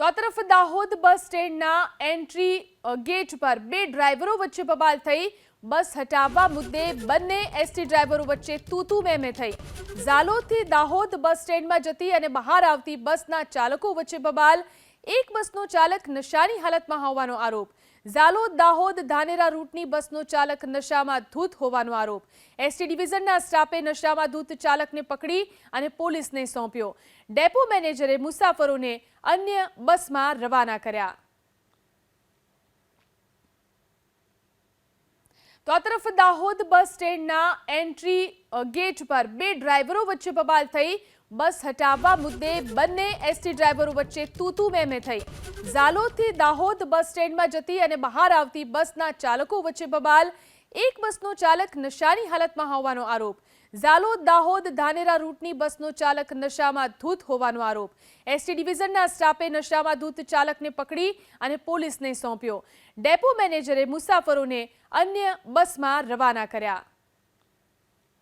તો આ તરફ દાહોદ બસ સ્ટેન્ડના એન્ટ્રી ગેટ પર બે ડ્રાઈવરો વચ્ચે બબાલ થઈ. બસ હટાવવા મુદ્દે બંને એસટી ડ્રાઈવરો વચ્ચે તૂતુ મેમે થઈ. ઝાલોદથી દાહોદ બસ સ્ટેન્ડમાં જતી અને બહાર આવતી બસના ચાલકો વચ્ચે બબાલ. એક બસનો ચાલક નશાની હાલતમાં હોવાનો આરોપ. ઝાલોદ દાહોદ, ધાનેરા રૂટની બસનો ચાલક નશામાં ધૂત હોવાનો આરોપ. એસટી ડિવિઝનના સ્ટાફે નશામાં ધૂત ચાલકને પકડી અને પોલીસને સોંપ્યો. ડેપો મેનેજરે મુસાફરોને અન્ય બસમાં રવાના કર્યા. તો આ તરફ દાહોદ બસ સ્ટેન્ડના એન્ટ્રી ગેટ પર બે ડ્રાઈવરો વચ્ચે બબાલ થઈ. બસ હટાવવા મુદ્દે બંને એસટી ડ્રાઈવરો વચ્ચે તૂતુ મેમે થઈ. ઝાલોદથી દાહોદ બસ સ્ટેન્ડમાં જતી અને બહાર આવતી બસના ચાલકો વચ્ચે બબાલ. એક બસનો ચાલક નશાની હાલતમાં હોવાનો આરોપ. ઝાલોદ, દાહોદ, ધાનેરા રૂટની બસનો ચાલક નશામાં ધૂત હોવાનો આરોપ. એસટી ડિવિઝનના સ્ટાફે નશામાં ધૂત ચાલકને પકડી અને પોલીસને સોંપ્યો. ડેપો મેનેજરે મુસાફરોને અન્ય બસમાં રવાના કર્યા.